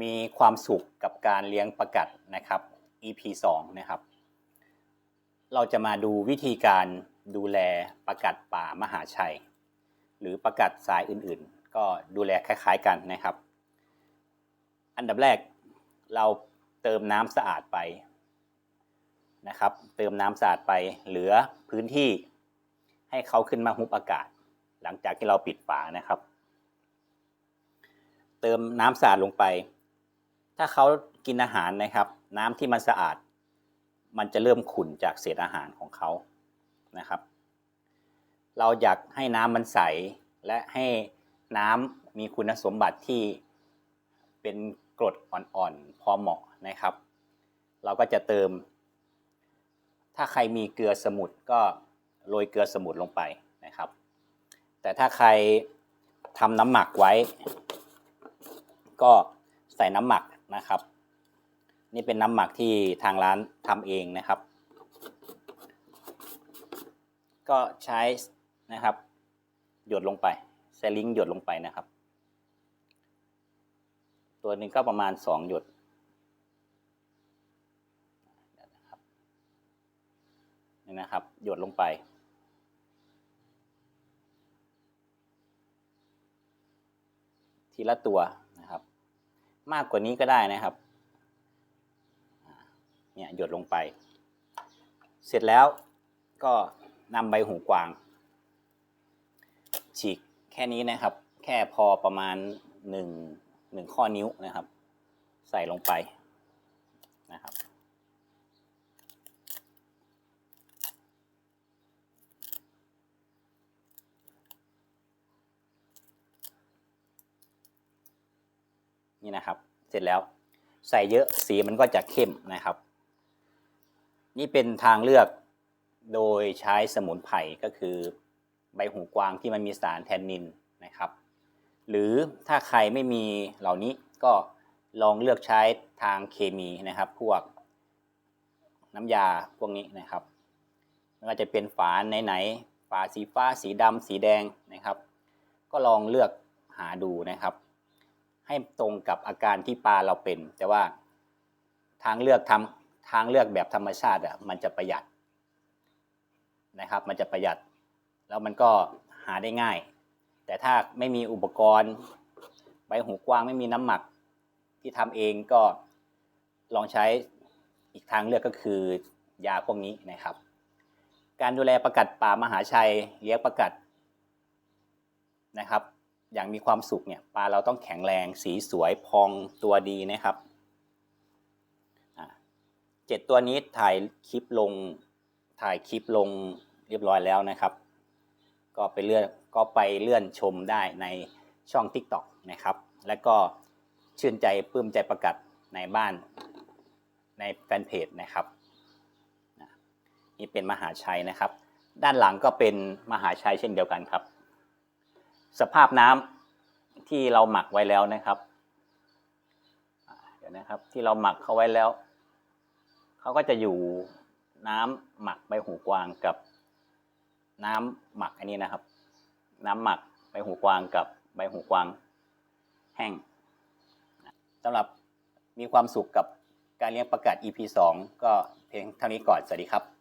มีความสุขกับการเลี้ยงประกัดนะครับ EP 2 นะครับ เราจะมาดูวิธีการดูแลประกัดป่ามหาชัย หรือประกัดสายอื่นๆ ก็ดูแลคล้าย ๆกันนะครับ อันดับแรกเราเติมน้ำสะอาดไปนะครับ เติมน้ำสะอาดไปเหลือพื้นที่ให้เขาขึ้นมาฮุบอากาศ หลังจากที่เราปิดฝานะครับ เติมน้ำสะอาดลงไป ถ้าเขากินอาหารนะครับ น้ำที่มันสะอาด มันจะเริ่มขุ่นจากเศษอาหารของเขานะครับ เราอยากให้น้ำมันใสและให้น้ำมีคุณสมบัติที่เป็นกรดอ่อนๆ พอเหมาะนะครับ เราก็จะเติม ถ้าใครมีเกลือสมุนก็โรยเกลือสมุนลงไปนะครับ แต่ถ้าใครทำน้ำหมักไว้ ก็ใส่น้ำหมัก นะครับ นี่เป็นน้ำหมักที่ทางร้านทำเองนะครับ ก็ใช้นะครับ หยดลงไปใช้ลิงหยดลงไปนะครับ ตัวหนึงก็ประมาณสองหยดนะครับนี่นะครับ หยดลงไปทีละตัว มากกว่านี้ก็ได้นะครับเนี่ยหยดลงไป เสร็จแล้วก็นำใบหูกวาง ฉีกแค่นี้นะครับ แค่พอประมาณหนึ่งหนึ่งข้อนิ้วนะครับ ใส่ลงไปนะครับ นี่นะครับ เสร็จแล้วใส่เยอะสีมันก็จะเข้มนะครับ นี่เป็นทางเลือกโดยใช้สมุนไพรก็คือใบหูกวางที่มันมีสารแทนนินนะครับ หรือถ้าใครไม่มีเหล่านี้ก็ลองเลือกใช้ทางเคมีนะครับ พวกน้ำยาพวกนี้นะครับม่ว่าจะเป็นฝาไหนๆฝาสีฟ้าสีดำสีแดงนะครับ ก็ลองเลือกหาดูนะครับ ให้ตรงกับอาการที่ปลาเราเป็น แต่ว่าทางเลือกทำทางเลือกแบบธรรมชาติอะมันจะประหยัดนะครับ มันจะประหยัด แล้วมันก็หาได้ง่าย แต่ถ้าไม่มีอุปกรณ์ใบหูกว้างไม่มีน้ำหมักที่ทำเองก็ลองใช้อีกทางเลือกก็คือยาพวกนี้นะครับ การดูแลประกัดป่ามหาชัยเลี้ยงประกัดนะครับ อย่างมีความสุขเนี่ยปลาเราต้องแข็งแรงสีสวยพองตัวดีนะครับเจ็ดตัวนี้ถ่ายคลิปลงถ่ายคลิปลงเรียบร้อยแล้วนะครับ ก็ไปเลื่อนก็ไปเลื่อนชมได้ในช่อง TikTok นะครับ และก็ชื่นใจปลื้มใจประกัดในบ้านในแฟนเพจนะครับนี่เป็นมหาชัยนะครับ ด้านหลังก็เป็นมหาชัยเช่นเดียวกันครับ สภาพน้ำที่เราหมักไว้แล้วนะครับเดี๋ยวนะครับที่เราหมักเขาไว้แล้วเขาก็จะอยู่น้ำหมักใบหูกวางกับ น้ำหมักอันนี้นะครับ น้ำหมักใบหูกวางกับใบหูกวางแห้งสำหรับมีความสุขกับการเลี้ยงประกาศ EP 2 ก็เพียงเท่านี้ก่อน สวัสดีครับ